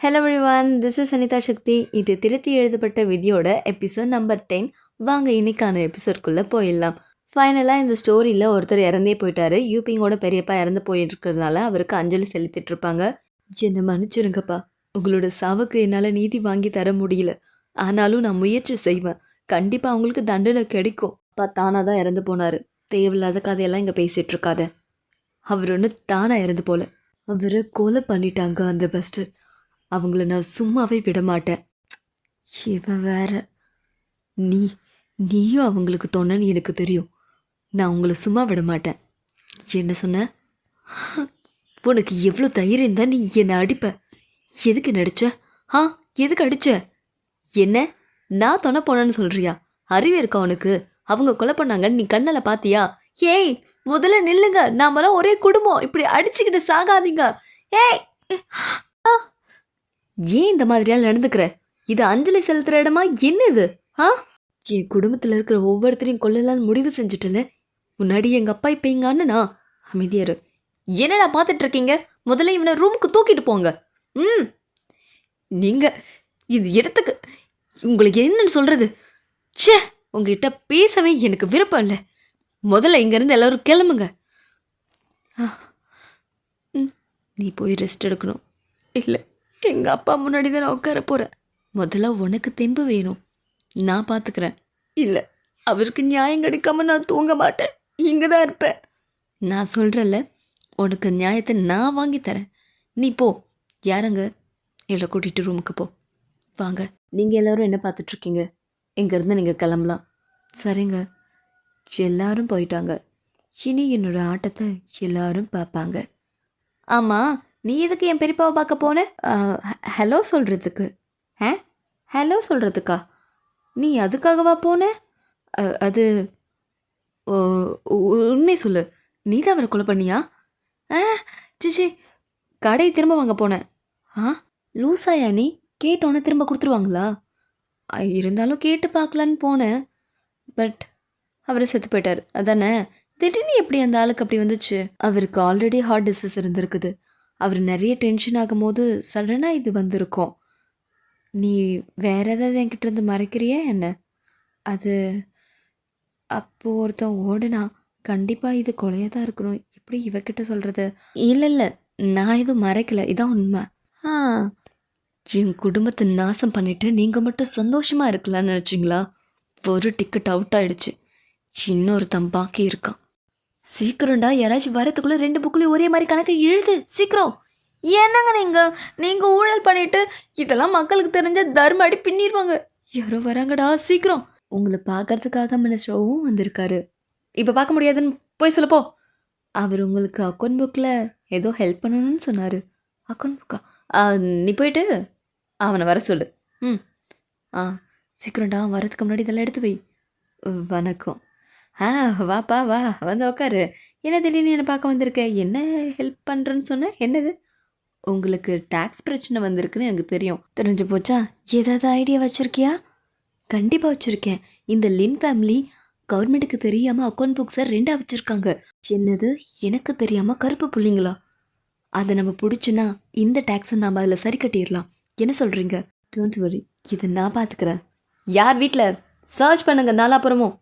Hello everyone this is Anitha Sakthi இது திருத்தி எழுதப்பட்ட விதியோட எபிசோட் நம்பர் டென் வாங்க இன்னைக்கான எபிசோட்குள்ளே போயிடலாம். ஃபைனலாக இந்த ஸ்டோரியில் ஒருத்தர் இறந்தே போயிட்டாரு. யூபிங்கோட பெரியப்பா இறந்து போயிட்டு இருக்கிறதுனால அவருக்கு அஞ்சலி செலுத்திட்டு இருப்பாங்க என்னை மன்னிச்சிருங்கப்பா. உங்களோட சாவுக்கு என்னால் நீதி வாங்கி தர முடியல. ஆனாலும் நான் முயற்சி செய்வேன். கண்டிப்பாக அவங்களுக்கு தண்டனை கிடைக்கும். அப்பா தானாக தான் இறந்து போனார். தேவையில்லாத கதையெல்லாம் இங்கே பேசிகிட்டு இருக்காத அவர் ஒன்று தானாக இறந்து போல. அவரை கொலை பண்ணிட்டாங்க அந்த பஸ்டர் அவங்கள நான் சும்மாவே விடமாட்டேன். இவ வேற. நீ நீயும் அவங்களுக்கு தோணன்னு எனக்கு தெரியும். நான் உங்களை சும்மா விட மாட்டேன் என்ன சொன்ன? உனக்கு எவ்வளோ தைரியம் தான் நீ என்னை அடிப்ப. எதுக்கு நடிச்ச? ஆ எதுக்கு அடிச்ச? என்ன? நான் தொண போனேன்னு சொல்றியா? அறிவு இருக்கா உனக்கு? அவங்க கொலை பண்ணாங்கன்னு நீ கண்ணில் பாத்தியா? ஏய் முதல்ல நில்லுங்க. நாமெல்லாம் ஒரே குடும்பம். இப்படி அடிச்சுக்கிட்டு சாகாதீங்க. ஏய். ஆ. ஏன் இந்த மாதிரியால் நடந்துக்கிற? இது அஞ்சலி செலுத்துற இடமா? என்ன இது ஆ? என் குடும்பத்தில் இருக்கிற ஒவ்வொருத்தரையும் கொல்லலாம்னு முடிவு செஞ்சுட்டல முன்னாடி எங்கள் அப்பா இப்போ எங்கள் அண்ணனா? அமைதியாரு. என்னடா பார்த்துட்டு இருக்கீங்க? முதல்ல இவனை ரூமுக்கு தூக்கிட்டு போங்க. ம். நீங்கள் இது இடத்துக்கு உங்களுக்கு என்னன்னு சொல்கிறது ச்சே உங்ககிட்ட பேசவே எனக்கு விருப்பம் இல்லை. முதல்ல இங்கேருந்து எல்லோரும் கிளம்புங்க. ஆ. ம், நீ போய் ரெஸ்ட் எடுக்கணும். இல்லை. எங்கள் அப்பா முன்னாடி தான் நான் உட்கார போகிறேன் முதல்ல உனக்கு தெம்பு வேணும். நான் பார்த்துக்கிறேன் இல்லை அவருக்கு நியாயம் கிடைக்காம நான் தூங்க மாட்டேன். இங்கே தான் இருப்பேன். நான் சொல்கிறேன்ல உனக்கு நியாயத்தை நான் வாங்கி தரேன். நீ போ. யாருங்க? இவளை கூட்டிகிட்டு ரூமுக்கு போ. வாங்க. நீங்கள் எல்லோரும் என்ன பார்த்துட்ருக்கீங்க இங்கேருந்து நீங்கள் கிளம்பலாம். சரிங்க. எல்லாரும் போயிட்டாங்க. இனி என்னோட ஆட்டத்தை எல்லாரும் பார்ப்பாங்க. ஆமாம் நீ எதுக்கு என் பெரியப்பாவை பார்க்க போன? ஹலோ சொல்கிறதுக்கு ஆ? ஹலோ சொல்கிறதுக்கா நீ அதுக்காகவா போன? அது ஓ, உண்மை சொல்லு. நீ தான் அவரை கொலை பண்ணியா? ஆ சிச்சி கடையை திரும்ப வாங்க போனேன் ஆ? லூசாயா நீ? கேட்டோன்னே திரும்ப கொடுத்துருவாங்களா? இருந்தாலும் கேட்டு பார்க்கலான்னு போனேன் பட் அவர் செத்து போயிட்டார். அதானே? திடீர்னு எப்படி அந்த ஆளுக்கு அப்படி வந்துச்சு? அவருக்கு ஆல்ரெடி ஹார்ட் டிசீஸ் இருந்திருக்குது. அவர் நிறைய டென்ஷன் ஆகும்போது சடனாக இது வந்திருக்கும். நீ வேற ஏதாவது என்கிட்ட இருந்து மறைக்கிறியா என்ன? அது அப்போ ஒருத்தன் ஓடுனா கண்டிப்பாக இது கொலையாக தான் இருக்கணும். எப்படி இவக்கிட்ட சொல்கிறது இல்லை இல்லை. நான் எதுவும் மறைக்கல. இதான் உண்மை. ஆ. என் குடும்பத்தை நாசம் பண்ணிவிட்டு நீங்கள் மட்டும் சந்தோஷமாக இருக்கலாம்னு நினச்சிங்களா? ஒரு டிக்கெட் அவுட் ஆயிடுச்சு. இன்னொருத்தன் பாக்கி இருக்கான். சீக்கிரம்டா யாராச்சும் வரத்துக்குள்ள ரெண்டு புக்குலையும் ஒரே மாதிரி கணக்கு எழுது சீக்கிரம். என்னங்க நீங்க? நீங்க ஊழல் பண்ணிட்டு இதெல்லாம் மக்களுக்கு தெரிஞ்ச தர்ம அடி பின்னிடுவாங்க யாரோ வராங்கடா சீக்கிரம். உங்களை பார்க்கறதுக்காக தான் மினிஸ்டரும் வந்திருக்காரு. இப்போ பார்க்க முடியாதுன்னு போய் சொல்லப்போ அவர் உங்களுக்கு அக்கௌண்ட் புக்கில் ஏதோ ஹெல்ப் பண்ணணும்னு சொன்னார். அக்கௌண்ட் புக்கா நீ போயிட்டு அவனை வர சொல்லு. ம். ஆ சீக்கிரம்டா வரதுக்கு முன்னாடி இதெல்லாம் எடுத்து வை. வணக்கம். ஆ வாப்பா வா வந்து உட்காரு என்ன திடீர்னு என்னை பார்க்க வந்திருக்க? என்ன ஹெல்ப் பண்ணுறேன்னு சொன்ன? என்னது? உங்களுக்கு டேக்ஸ் பிரச்சனை வந்திருக்குன்னு எனக்கு தெரியும். தெரிஞ்சு போச்சா? ஏதாவது ஐடியா வச்சுருக்கியா? கண்டிப்பாக வச்சுருக்கேன். இந்த லின் ஃபேமிலி கவர்மெண்ட்டுக்கு தெரியாமல் அக்கௌண்ட் புக்ஸை ரெண்டாக வச்சுருக்காங்க. என்னது? எனக்கு தெரியாமல் கருப்பு புள்ளிங்களா? அதை நம்ம பிடிச்சுன்னா இந்த டேக்ஸை நாம் அதில் சரி கட்டிடலாம். என்ன சொல்கிறீங்க டோன்ட் வரி இதை நான் பார்த்துக்கிறேன் யார் வீட்டில் சர்ச் பண்ணுங்க நாலாப்புறமும்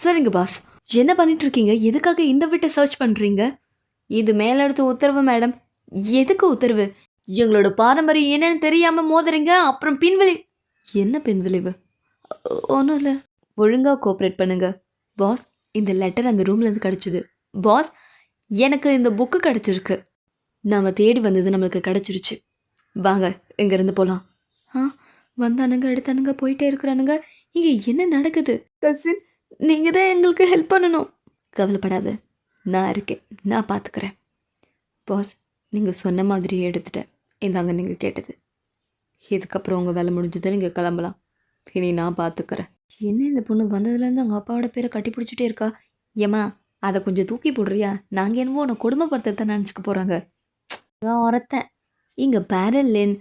சரிங்க பாஸ் என்ன பண்ணிட்டு இருக்கீங்க எதுக்காக இந்த வீட்டை சர்ச் பண்ணுறீங்க இது மேலெடுத்து உத்தரவு மேடம் எதுக்கு உத்தரவு? எங்களோட பாரம்பரியம் என்னன்னு தெரியாமல் மோதுறீங்க அப்புறம் பின்விளை என்ன பின்விளைவு? ஒன்றும் இல்லை. ஒழுங்காக கோஆப்ரேட் பண்ணுங்க. பாஸ் இந்த லெட்டர் அந்த ரூம்லேருந்து கிடச்சிது. பாஸ் எனக்கு இந்த புக்கு கிடச்சிருக்கு. நாம் தேடி வந்தது நம்மளுக்கு கிடச்சிருச்சு. வாங்க இங்கேருந்து போகலாம் ஆ வந்தானுங்க எடுத்தானுங்க போயிட்டே இருக்கிறானுங்க. இங்கே என்ன நடக்குது? கசின் நீங்கள் தான் எங்களுக்கு ஹெல்ப் பண்ணணும். கவலைப்படாத. நான் இருக்கேன். நான் பார்த்துக்கிறேன் பாஸ் நீங்கள் சொன்ன மாதிரியே எடுத்துட்டேன். இந்தாங்க நீங்கள் கேட்டது. இதுக்கப்புறம் உங்கள் வேலை முடிஞ்சதை நீங்கள் கிளம்பலாம். இனி நான் பார்த்துக்கிறேன் என்ன இந்த பொண்ணு வந்ததுலேருந்து அவங்க அப்பாவோட பேரை கட்டி பிடிச்சிட்டே இருக்கா? ஏம்மா அதை கொஞ்சம் தூக்கி போடுறியா? நாங்கள் என்னவோ உன்னை கொடுமைப்படுத்த நினச்சிக்க போகிறாங்க நான் உரத்தேன். இங்கே பேரல்லேன்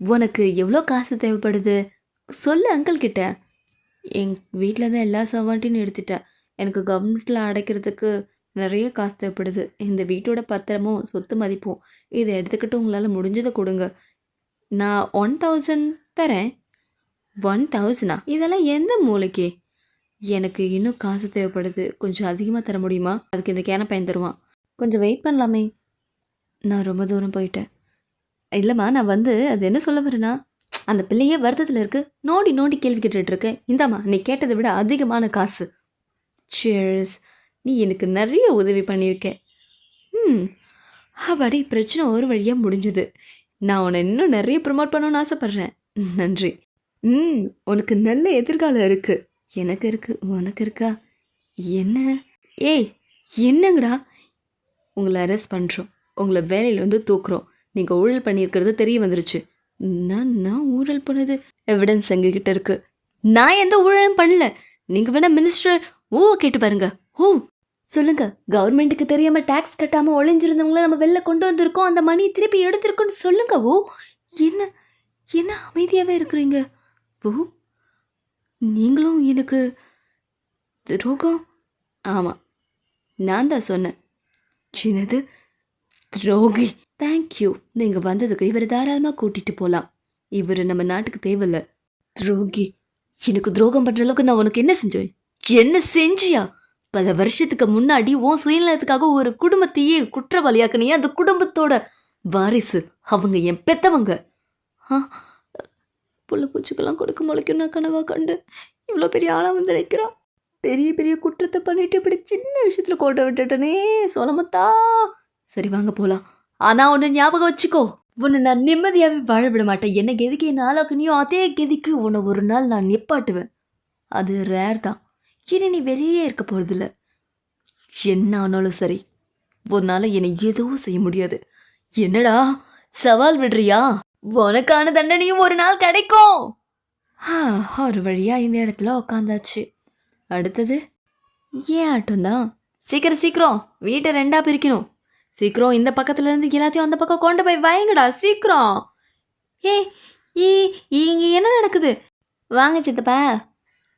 உனக்கு எவ்வளோ காசு தேவைப்படுது? சொல்லு அங்கிள் கிட்ட. எங் வீட்டில் தான் எல்லா சவாட்டியும் எடுத்துட்டேன். எனக்கு கவர்மெண்ட்டில் அடைக்கிறதுக்கு நிறைய காசு தேவைப்படுது. இந்த வீட்டோட பத்திரமும் சொத்து மதிப்பும் இதை எடுத்துக்கிட்டு உங்களால் முடிஞ்சதை கொடுங்க. நான் ஒன் தௌசண்ட் தரேன். ஒன் தௌசண்டா இதெல்லாம் எந்த மூளைக்கு எனக்கு இன்னும் காசு தேவைப்படுது. கொஞ்சம் அதிகமாக தர முடியுமா? அதுக்கு இந்த கேன பயன் தருவான். கொஞ்சம் வெயிட் பண்ணலாமே. நான் ரொம்ப தூரம் போயிட்டேன். இல்லைம்மா நான் வந்து அது என்ன சொல்ல வரேன்னா அந்த பிள்ளையே வருத்தத்தில் இருக்கு. நோண்டி நோண்டி கேள்வி கேட்டுட்டு இருக்கேன் இந்தாம்மா நீ கேட்டதை விட அதிகமான காசு. சேர்ஸ் நீ எனக்கு நிறைய உதவி பண்ணியிருக்க. ம். அப்படி பிரச்சனை ஒரு வழியாக முடிஞ்சுது. நான் உன்னை இன்னும் நிறைய ப்ரொமோட் பண்ணணும்னு ஆசைப்பட்றேன். நன்றி. ம் உனக்கு நல்ல எதிர்காலம் இருக்குது எனக்கு இருக்குது உனக்கு இருக்கா? என்ன? ஏய் என்னங்கடா? உங்களை அரெஸ்ட் பண்ணுறோம் உங்களை வேலையில் வந்து தூக்குறோம். நீங்கள் ஊழல் பண்ணியிருக்கிறது தெரிய வந்துருச்சு. நான் நான் ஊழல் பண்ணது எவிடன்ஸ் எங்ககிட்ட இருக்கு. நான் எந்த ஊழலும் பண்ணல. நீங்கள் வேணா மினிஸ்டர் ஓ கேட்டு பாருங்க. ஓ சொல்லுங்க. கவர்மெண்ட்டுக்கு தெரியாம டாக்ஸ் கட்டாம ஒளிஞ்சிருந்தவங்கள நம்ம வெளில கொண்டு வந்திருக்கோம். அந்த மணி திருப்பி எடுத்திருக்கோன்னு சொல்லுங்க ஓ என்ன என்ன அமைதியாவே இருக்கிறீங்க ஓ நீங்களும் எனக்கு துரோகம்? ஆமாம் நான் தான் சொன்னேன். சின்னது துரோகி. தேங்க்யூ நீங்கள் வந்ததுக்கு இவரை தாராளமாக கூட்டிகிட்டு போகலாம் இவர் நம்ம நாட்டுக்கு தேவையில்ல. துரோகி எனக்கு துரோகம் பண்ணுற அளவுக்கு நான் உனக்கு என்ன செஞ்சேன்? என்ன செஞ்சியா? பல வருஷத்துக்கு முன்னாடி உன் சுயநலத்துக்காக ஒரு குடும்பத்தையே குற்றவாளியாக்குனியே? அந்த குடும்பத்தோட வாரிசு அவங்க என் பெத்தவங்க. ஆ புள்ள பூச்சிக்கெல்லாம் கொடுக்க முளைக்கும் நான் கனவா கண்டு. இவ்வளோ பெரிய ஆளாக வந்து நிற்கிறான் பெரிய பெரிய குற்றத்தை பண்ணிட்டு இப்படி சின்ன விஷயத்தில் கோட்டை விட்டுட்டனே சோலமத்தா சரி வாங்க போகலாம் ஆனால் ஒன்று ஞாபகம் வச்சுக்கோ. உன்னை நான் நிம்மதியாகவே வாழ விட மாட்டேன். என்ன கெதிக்கு என்ன ஆளாக்குனியோ அதே கெதிக்கு உன்னை ஒரு நாள் நான் நிப்பாட்டுவேன். அது ரேர் தான். இனி நீ வெளியே இருக்க போகிறதில்ல என்ன ஆனாலும் சரி. உன்னால் என்னை எதுவும் செய்ய முடியாது. என்னடா? சவால் விடுறியா? உனக்கான தண்டனையும் ஒரு நாள் கிடைக்கும். ஒரு வழியாக இந்த இடத்துல உக்காந்தாச்சு. அடுத்தது? ஏன் ஆட்டம் தான் சீக்கிரம் சீக்கிரம். வீட்டை ரெண்டாக பிரிக்கணும். சீக்கிரம் இந்த பக்கத்துல இருந்து எல்லாத்தையும் அந்த பக்கம் கொண்டு போய் வைங்கடா சீக்கிரம். ஏ ஈ இங்க என்ன நடக்குது? வாங்க சித்தப்பா.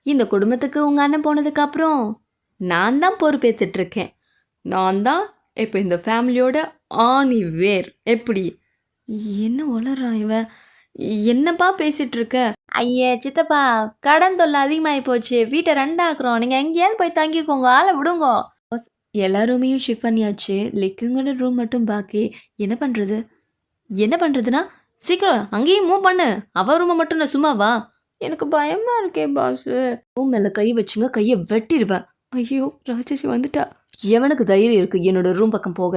இந்த குடும்பத்துக்கு உங்க அண்ணன் போனதுக்கு அப்புறம் நான் தான் பொறுப்பேற்றுட்டு இருக்கேன் நான் தான் இப்போ இந்த ஃபேமிலியோட ஆணி வேர். எப்படி? என்ன உளறான் இவன் என்னப்பா பேசிட்டு இருக்க ஐயே சித்தப்பா கடன் தொல்லை அதிகமாகி போச்சு. வீட்டை ரெண்டாக்குறோம். நீங்கள் எங்கேயாவது போய் தங்கிக்கோங்க. ஆளை விடுங்க. எல்லா ரூமையும் ஷிஃப்ட் பண்ணியாச்சு லிக்குங்கோட ரூம் மட்டும் பாக்கி என்ன பண்ணுறது என்ன பண்ணுறதுன்னா சீக்கிரம் அங்கேயும் மூவ் பண்ணு. அவ ரூமை மட்டும் நான் சும்மா வா எனக்கு பயமா இருக்கே பாசு ரூம் மேலே கை வச்சுங்க கையை வெட்டிடுவேன் ஐயோ ராஜேஷ் வந்துட்டா. எவனுக்கு தைரியம் இருக்கு என்னோட ரூம் பக்கம் போக?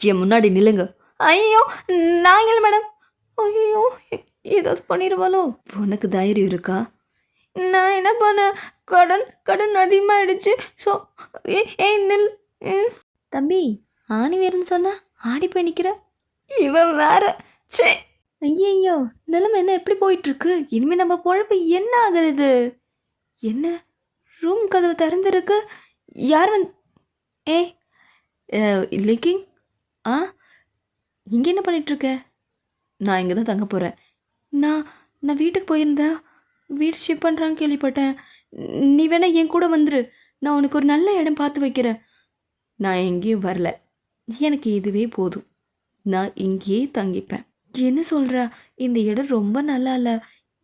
என் முன்னாடி நில்லுங்க. ஐயோ நான் இல்லை மேடம் ஐயோ ஏதாவது பண்ணிடுவாளோ உனக்கு தைரியம் இருக்கா? நான் என்ன பண்ணேன் கடன் கடன் அதிகமாகிடுச்சு ஸோ ஏய் நில். தம்பி ஆணி வேறுன்னு சொன்னா ஆடி போய் நிற்கிற இவன் வேற. சே ஐயையோ நிலைமை என்ன? எப்படி போயிட்டு இருக்கு இனிமே நம்ம பொழப்பு என்ன ஆகுறது? என்ன? ரூம் கதவு திறந்திருக்கு. யார் வந்து ஏய் லிக்கிங்? ஆ இங்கே என்ன பண்ணிட்டு இருக்க நான் இங்கே தான் தங்க போகிறேன் நான் நான் வீட்டுக்கு போயிருந்தேன். வீடு ஷிஃப்ட் பண்ணுறான்னு கேள்விப்பட்டேன். நீ வேணா என் கூட வந்துரு. நான் உனக்கு ஒரு நல்ல இடம் பார்த்து வைக்கிறேன். நான் எங்கேயும் வரல. எனக்கு இதுவே போதும். நான் இங்கேயே தங்கிப்பேன். என்ன சொல்ற? இந்த இடம் ரொம்ப நல்லா இல்லை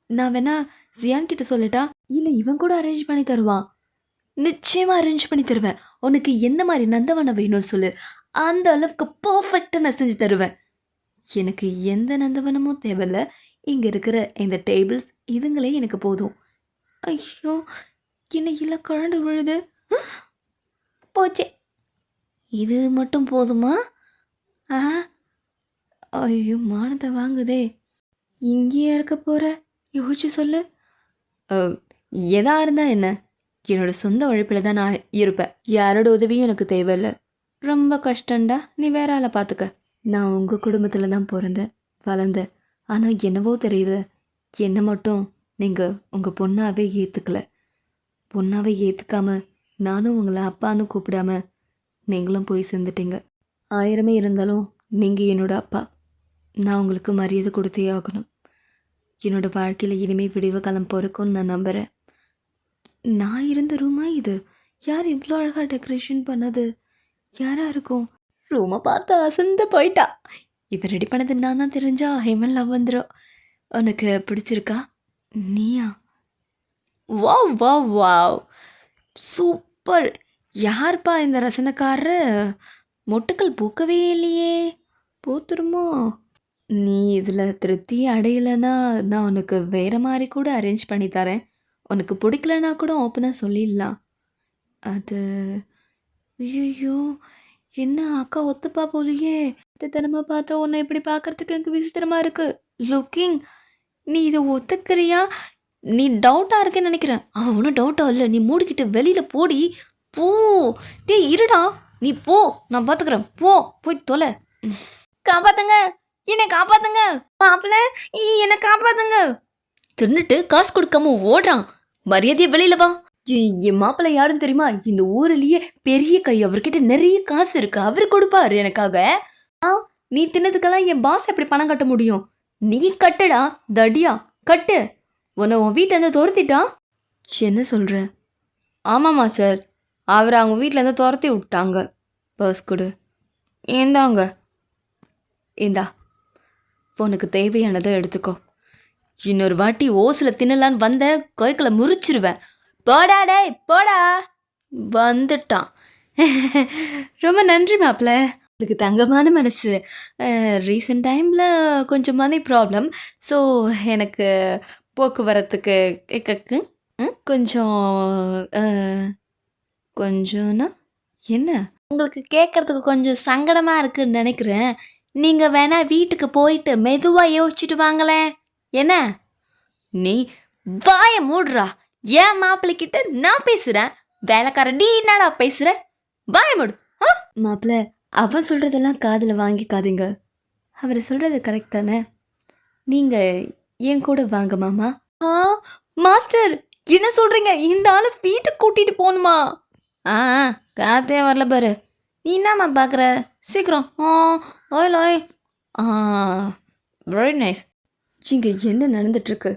நான் வேணா ஜியான் கிட்ட சொல்லட்டா? இல்லை இவன் கூட அரேஞ்ச் பண்ணி தருவான். நிச்சயமா அரேஞ்ச் பண்ணி தருவேன். உனக்கு என்ன மாதிரி நந்தவனம் வேணும்னு சொல்லு. அந்த அளவுக்கு பர்ஃபெக்டாக நான் செஞ்சு தருவேன். எனக்கு எந்த நந்தவனமும் தேவையில்ல. இங்கே இருக்கிற இந்த டேபிள்ஸ் இதுங்களே எனக்கு போதும். ஐயோ என்ன இல்லை கழண்டு விழுது? போச்சே. இது மட்டும் போதுமா? ஆ. ஐயோ மானத்தை வாங்குதே. இங்கேயே இருக்க போகிற யோசிச்சு சொல்லு. அஹ், எதா என்ன? என்னோடய சொந்த உழைப்பில் தான் நான் இருப்பேன். யாரோட உதவியும் எனக்கு தேவையில்லை. ரொம்ப கஷ்டம்டா. நீ வேற ஆளை பார்த்துக்க நான் உங்கள் குடும்பத்தில் தான் பிறந்தேன் வளர்ந்தேன். ஆனால் என்னவோ தெரியுது. என்னை மட்டும் நீங்கள் உங்கள் பொண்ணாவே ஏற்றுக்கல பொண்ணாவே ஏற்றுக்காம நானும் உங்களை அப்பான்னு கூப்பிடாம நீங்களும் போய் சேர்ந்துட்டீங்க. ஆயிரமே இருந்தாலும் நீங்கள் என்னோட அப்பா. நான் உங்களுக்கு மரியாதை கொடுத்தே ஆகணும். என்னோடய வாழ்க்கையில் இனிமேல் விடிவு காலம் பிறக்கும்னு நான் நம்புகிறேன் நான் இருந்த ரூமா இது? யார் இவ்வளோ அழகாக டெக்கரேஷன் பண்ணது? யாராக இருக்கும்? ரூமை பார்த்து அசந்து போயிட்டா. இதை ரெடி பண்ணது நான் தான் தெரிஞ்சா ஹேமல் லவ் வந்துடும் உனக்கு பிடிச்சிருக்கா? நீயா? வா வா வா சூப்பர். யார்ப்பா இந்த ரசனக்காரரு? மொட்டுக்கள் பூக்கவே இல்லையே. பூத்துருமோ? நீ இதில் திருப்தி அடையலைன்னா நான் உனக்கு வேறு மாதிரி கூட அரேஞ்ச் பண்ணி தரேன். உனக்கு பிடிக்கலனா கூட ஓப்பனாக சொல்லிடலாம். அது ஐயோ என்ன அக்கா ஒத்துப்பா போலியே. தினமாக பார்த்தா உன்னை இப்படி பார்க்கறதுக்கு எனக்கு விசித்திரமாக இருக்குது லுக்கிங் நீ இதை ஒத்துக்கிறியா? நீ டவுட்டாக இருக்கேன்னு நினைக்கிறேன். அவன் ஒன்றும் டவுட்டாக இல்லை. நீ மூடிக்கிட்டு வெளியில் போடி. போ. டேய் இருடா. நீ போ. நான் பார்த்துக்கிறேன் போ. போய் தொலை. காப்பாத்துங்க. என்னை காப்பாத்துங்க. மாப்பிள்ள என்னை காப்பாத்துங்க. தின்னுட்டு காசு கொடுக்காம ஓடுறான். மரியாதையை வெளியில வா. என் மாப்பிள்ளை யாருன்னு தெரியுமா? இந்த ஊர்லயே பெரிய கை அவர்கிட்ட நிறைய காசு இருக்கு. அவர் கொடுப்பாரு எனக்காக. ஆ நீ தின்னதுக்கெல்லாம் என் பாஸ் எப்படி பணம் கட்ட முடியும்? நீ கட்டுடா தடியா. கட்டு. உன்னை உன் வீட்டிலேருந்து துரத்திட்டான். என்ன சொல்ற? ஆமாம்மா சார் அவர் அவங்க வீட்டிலேருந்து துரத்தி விட்டாங்க பர்ஸ் கொடு. ஏந்தாங்க? இந்தா உனக்கு தேவையானதை எடுத்துக்கோ. இன்னொரு வாட்டி ஓசில் தின்னலான்னு வந்த கைக்களை முறிச்சிருவேன். போடா டே போடா. வந்துட்டான். ரொம்ப நன்றி மாப்பிள்ள அதுக்கு தங்கமான மனசு. ரீசெண்ட் டைமில் கொஞ்சம் மணி ப்ராப்ளம் ஸோ எனக்கு போக்குவரத்துக்கு கேக்கு கொஞ்சம் கொஞ்சம்னா என்ன? உங்களுக்கு கேட்கறதுக்கு கொஞ்சம் சங்கடமாக இருக்குன்னு நினைக்கிறேன். நீங்கள் வேணா வீட்டுக்கு போயிட்டு மெதுவாக யோசிச்சுட்டு வாங்களேன். என்ன? நீ வாய மூடுறா. ஏன் மாப்பிள்ளை கிட்ட நான் பேசுறேன். வேலைக்காரன் நீ என்னடா பேசுற? வாய மூடு. மாப்பிள்ள அவன் சொல்றதெல்லாம் காதில் வாங்கிக்காதீங்க. அவர் சொல்றது கரெக்ட் தானே? நீங்க என் கூட வாங்க மாமா. ஆ மாஸ்டர் என்ன சொல்றீங்க? இந்த ஆளை வீட்டுக்கு கூட்டிட்டு போகணுமா? ஆ காத்தே வரல பாரு. நீ என்னம்மா பார்க்குற சீக்கிரம். ஆ ஓய் ஓய் ஆ வெரி நைஸ் இங்கே என்ன நடந்துட்டுருக்கு?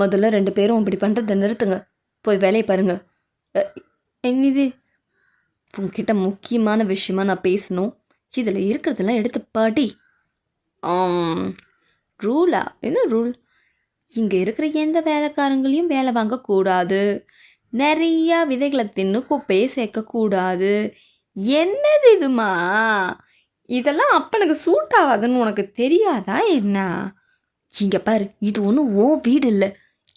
முதல்ல ரெண்டு பேரும் இப்படி பண்ணுறதை நிறுத்துங்க. போய் வேலையை பாருங்க. இது உங்ககிட்ட முக்கியமான விஷயமா நான் பேசணும். இதில் இருக்கிறதெல்லாம் எடுத்து பாடி. ரூலா என்ன ரூல் இங்கே இருக்கிற எந்த வேலைக்காரங்களையும் வேலை வாங்கக்கூடாது. நிறையா விதைகளை தின்னு குப்பையை சேர்க்கக்கூடாது. என்னது இதுமா? இதெல்லாம் அப்பனுக்கு சூட் ஆகாதுன்னு உனக்கு தெரியாதா என்ன? இங்கே பாரு இது ஒன்றும் ஓ வீடு இல்லை.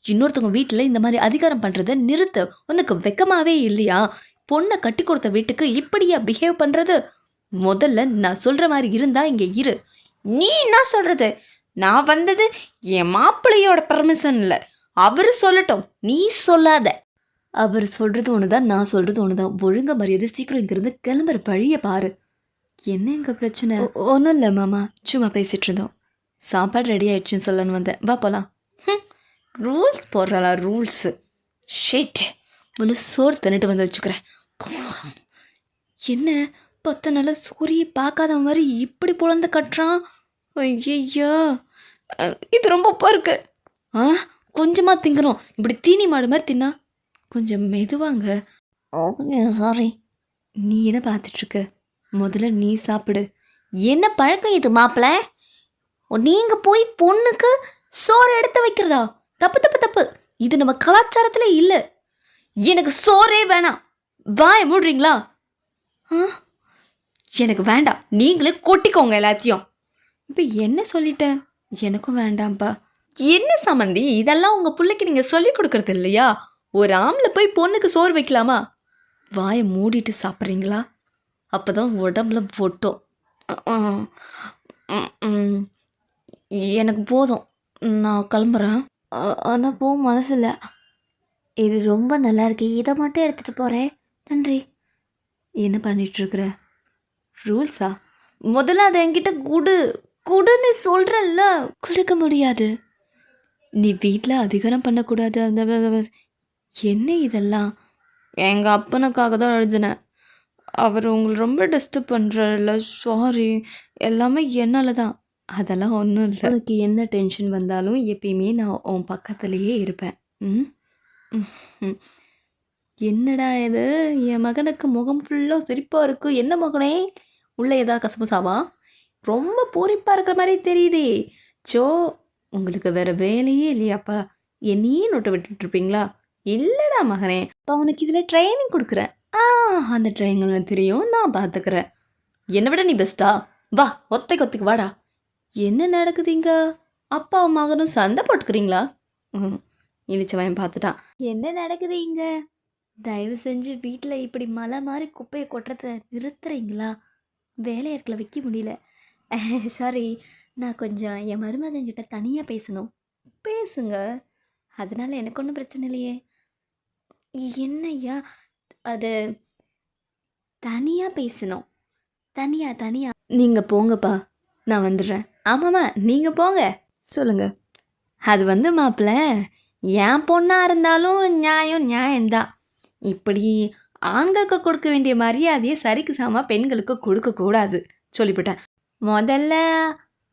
இன்னொருத்தவங்க வீட்டில் இந்த மாதிரி அதிகாரம் பண்ணுறத நிறுத்த. உனக்கு வெக்கமாகவே இல்லையா? பொண்ணை கட்டி கொடுத்த வீட்டுக்கு இப்படியா பிஹேவ் பண்ணுறது முதல்ல நான் சொல்கிற மாதிரி இருந்தால் இங்கே இரு. நீ என்ன சொல்கிறது நான் வந்தது என் மாப்பிள்ளையோட பர்மிஷன் இல்லை அவர் சொல்லட்டும் நீ சொல்லாத. அவர் சொல்கிறது ஒன்று தான் நான் சொல்கிறது ஒன்று தான் ஒழுங்க மரியாதை சீக்கிரம் இங்கேருந்து கிளம்புற வழியை பாரு. என்ன எங்கள் பிரச்சனை? ஒன்றும் இல்லை மாமா. சும்மா பேசிகிட்டு இருந்தோம். சாப்பாடு ரெடி ஆயிடுச்சுன்னு சொல்லன்னு வந்தேன். வா போகலாம் ரூல்ஸ் போடுறாளா ரூல்ஸு ஷேட் முழு சோறு தின்னுட்டு வந்து வச்சுக்கிறேன். என்ன? பத்து நாள் சூரியை பார்க்காத மாதிரி இப்படி புலந்து கட்டுறான்? ஐயையோ. இது ரொம்ப உப்பா இருக்கு. ஆ கொஞ்சமாக திங்குறோம் இப்படி தீனி மாடு மாதிரி தின்னா. கொஞ்சம் மெதுவாங்க. சாரி நீ என்ன பார்த்துட்ருக்க? முதல்ல நீ சாப்பிடு. என்ன பழக்கம் இது மாப்பிள்ள நீங்க போய் பொண்ணுக்கு சோறு எடுத்து வைக்கிறதா? தப்பு தப்பு தப்பு. இது நம்ம கலாச்சாரத்துல இல்ல. எனக்கு சோறே வேணாம். வாய மூடுறீங்களா? ஆ? எனக்கு வேண்டாம். நீங்களே கொட்டிக்கோங்க எல்லாத்தையும். இப்போ என்ன சொல்லிட்டேன் எனக்கும் வேண்டாம்ப்பா. என்ன சம்மந்தி? இதெல்லாம் உங்க பிள்ளைக்கு நீங்க சொல்லி கொடுக்கறது இல்லையா? ஒரு ஆம்பளை போய் பொண்ணுக்கு சோறு வைக்கலாமா? வாயை மூடிட்டு சாப்பிட்றீங்களா? அப்பதான் உடம்புல ஒட்டும். எனக்கு போதும். நான் கிளம்புறேன். ஆனால் போக மனசில்ல. இது ரொம்ப நல்லா இருக்கு. இதை மட்டும் எடுத்துகிட்டு போகிறேன் நன்றி. என்ன பண்ணிகிட்ருக்குற ரூல்ஸா? முதல்ல அதை என்கிட்ட குடு. குடுன்னு சொல்கிறல்ல கொடுக்க முடியாது. நீ வீட்டில் அதிகாரம் பண்ணக்கூடாது. அந்த என்ன இதெல்லாம்? எங்கள் அப்பனுக்காக தான் எழுதினேன் அவர் உங்களை ரொம்ப டிஸ்டர்ப் பண்ணுறாருல சாரி எல்லாமே என்னால் தான் அதெல்லாம் ஒன்றும் இல்லை. உனக்கு என்ன டென்ஷன் வந்தாலும் எப்பயுமே நான் உன் பக்கத்துலேயே இருப்பேன். ம்? ம், ம். என்னடா இது? என் மகனுக்கு முகம் ஃபுல்லாக சிரிப்பாக இருக்குது என்ன மகனே? உள்ளே ஏதாவது கசமுசாவா? ரொம்ப பூரிப்பாக இருக்கிற மாதிரி தெரியுதே. ஜோ உங்களுக்கு வேறு வேலையே இல்லையாப்பா? என்னையே நோட்டை விட்டுட்டு இருப்பீங்களா? இல்லைடா மகனே இப்போ உனக்கு இதில் ட்ரைனிங் கொடுக்குறேன். ஆ அந்த ட்ரைனிங் தெரியும் நான் பார்த்துக்கிறேன் என்னை விட நீ பெஸ்ட்டா வா ஒத்தைக்கு ஒத்தைக்கு வாடா. என்ன நடக்குதுங்க அப்பாவும் மகனும் சண்டை போட்டுக்கிறீங்களா? ம் இழிச்சவன் பார்த்துட்டான் என்ன நடக்குது இங்க? தயவு செஞ்சு வீட்டில் இப்படி மலை மாதிரி குப்பையை கொட்டுறத நிறுத்துறீங்களா? வேலையாட்களை வைக்க முடியல. சாரி நான் கொஞ்சம் என் மருமகன்கிட்ட தனியாக பேசணும். பேசுங்க. அதனால எனக்கு ஒன்றும் பிரச்சனை இல்லையே. என்னய்யா? அது தனியாக பேசணும். தனியாக தனியாக நீங்கள் போங்கப்பா. நான் வந்துடுறேன். ஆமாம்மா நீங்கள் போங்க. சொல்லுங்கள் அது வந்து மாப்பிள்ள என் பொண்ணாக இருந்தாலும் நியாயம் நியாயம்தான். இப்படி ஆண்களுக்கு கொடுக்க வேண்டிய மரியாதையை சரிக்கு சம பெண்களுக்கு கொடுக்கக்கூடாது சொல்லிவிட்டேன். முதல்ல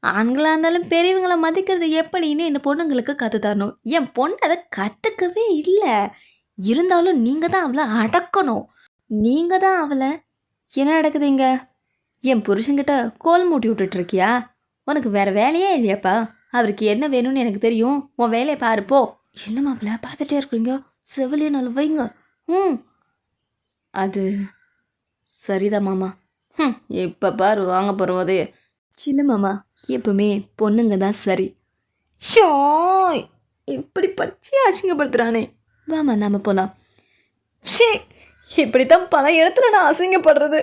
ஆண்களாக இருந்தாலும் பெரியவங்களை மதிக்கிறது எப்படின்னு இந்த பொண்ணுங்களுக்கு கற்று தரணும். என் பொண்ணு அதை கற்றுக்கவே இல்லை. இருந்தாலும் நீங்கள் தான் அவளை அடக்கணும். நீங்கள் தான் அவளை என்ன நடக்குதுங்க? என் புருஷன்கிட்ட கோல் மூட்டி விட்டுட்டு இருக்கியா? உனக்கு வேற வேலையே இல்லையாப்பா. அவருக்கு என்ன வேணும்னு எனக்கு தெரியும். உன் வேலையை பாருப்போ என்னம்மா என்ன மாப்பிள்ள பார்த்துட்டே இருக்கிறீங்க செவிலியன் நல்ல வைங்க. ம். அது சரிதான் மாமா. ம் இப்போ பாரு வாங்க போகிறோம் அது சின்ன மாமா எப்பவுமே பொண்ணுங்க தான் சரி. ஷோ இப்படி பச்சையாக அசிங்கப்படுத்துகிறானே வாமா நாம போகலாம் ஷே இப்படித்தான் பல இடத்துல நான் அசிங்கப்படுறது.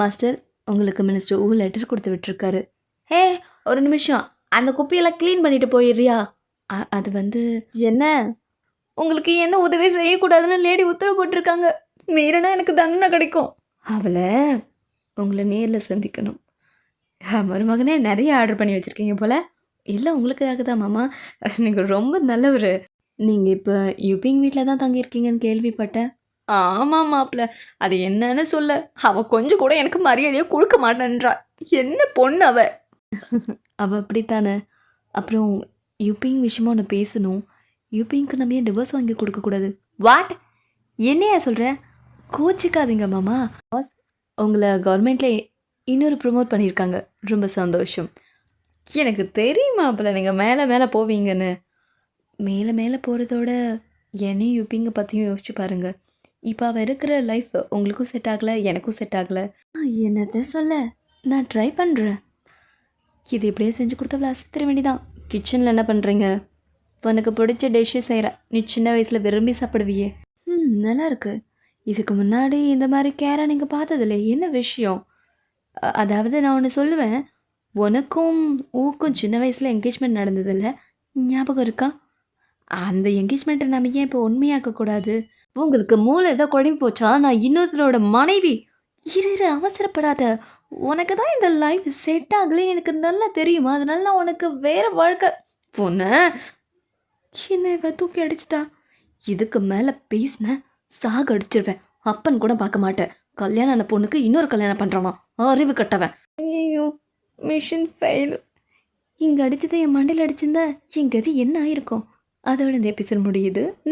மாஸ்டர் உங்களுக்கு மினிஸ்டர் ஊ லெட்டர் கொடுத்து விட்டுருக்காரு. ஹே ஒரு நிமிஷம். அந்த குப்பையெல்லாம் க்ளீன் பண்ணிட்டு போயிடுறியா? அது வந்து என்ன? உங்களுக்கு என்ன உதவி செய்யக்கூடாதுன்னு லேடி உத்தரவு போட்டிருக்காங்க. மீறினா எனக்கு தண்டனை கிடைக்கும். அவளை உங்களை நேரில் சந்திக்கணும். மருமகனே நிறைய ஆர்டர் பண்ணி வச்சுருக்கீங்க போல். இல்லை உங்களுக்காக தான் மாமா. நீங்கள் ரொம்ப நல்லவர். நீங்கள் இப்போ யுபிங் வீட்டில் தான் தங்கியிருக்கீங்கன்னு கேள்விப்பட்டேன். ஆமாம் மாப்பிள்ள அது என்னன்னு சொல்ல. அவ கொஞ்சம் கூட எனக்கு மரியாதையை கொடுக்க மாட்டேன்றா. என்ன பொண்ணு அவ? அவ அப்படித்தானே? அப்புறம் யூபிங் விஷயமா ஒன்று பேசணும். யூபிங்க்கு நம்ம ஏன் டிவோர்ஸ் வாங்கி கொடுக்கக்கூடாது வாட் என்னையா சொல்கிற கோச்சிக்காதீங்க மாமா. பாஸ் உங்களை கவர்மெண்ட்டில் இன்னொரு ப்ரொமோட் பண்ணியிருக்காங்க. ரொம்ப சந்தோஷம். எனக்கு தெரியுமா அப்பல நீங்கள் மேலே மேலே போவீங்கன்னு. மேலே மேலே போகிறதோட என்னையும் யூபிங்க பற்றியும் யோசிச்சு பாருங்க. இப்போ அவள் இருக்கிற லைஃப் உங்களுக்கும் செட் ஆகலை எனக்கும் செட் ஆகலை. என்னத்தை சொல்ல? நான் ட்ரை பண்ணுறேன் இது இப்படியே செஞ்சு கொடுத்தவளை அசத்திர வேண்டிதான். கிச்சனில் என்ன பண்ணுறீங்க உனக்கு பிடிச்ச டிஷ்ஷு செய்கிறேன் நீ சின்ன வயசில் விரும்பி சாப்பிடுவியே. ம் நல்லாயிருக்கு இதுக்கு முன்னாடி இந்த மாதிரி கேரை நீங்கள் பார்த்ததில்ல. என்ன விஷயம்? அதாவது நான் ஒன்று சொல்லுவேன். உனக்கும் ஊக்கும் சின்ன வயசில் என்கேஜ்மெண்ட் நடந்ததில்ல. ஞாபகம் இருக்கா? அந்த என்கேஜ்மெண்ட்டை நம்ம ஏன் இப்போ உண்மையாக்கக்கூடாது? உங்களுக்கு மூளை ஏதோ குழம்பி போச்சா? நான் இன்னொருத்தரோட மனைவி. இரு இரு அவசரப்படாத. உனக்கு தான் இந்த லைஃப் செட் ஆகல எனக்கு நல்லா தெரியுமா. அதனால நான் உனக்கு வேற வாழ்க்கை. பொண்ணு என்ன இவ தூக்கி அடிச்சிட்டா? இதுக்கு மேலே பேசின சாக அடிச்சிருவேன். அப்பன் கூட பார்க்க மாட்டேன். கல்யாணம் ஆன பொண்ணுக்கு இன்னொரு கல்யாணம் பண்ணுறானா அறிவு கட்டவன். ஐயோ மிஷின் ஃபெயில் இங்கே அடிச்சதை என் மண்டையில் அடிச்சிருந்தா என் இது என்ன ஆயிருக்கும்? அதோட இந்த எபிசோட் முடியுது.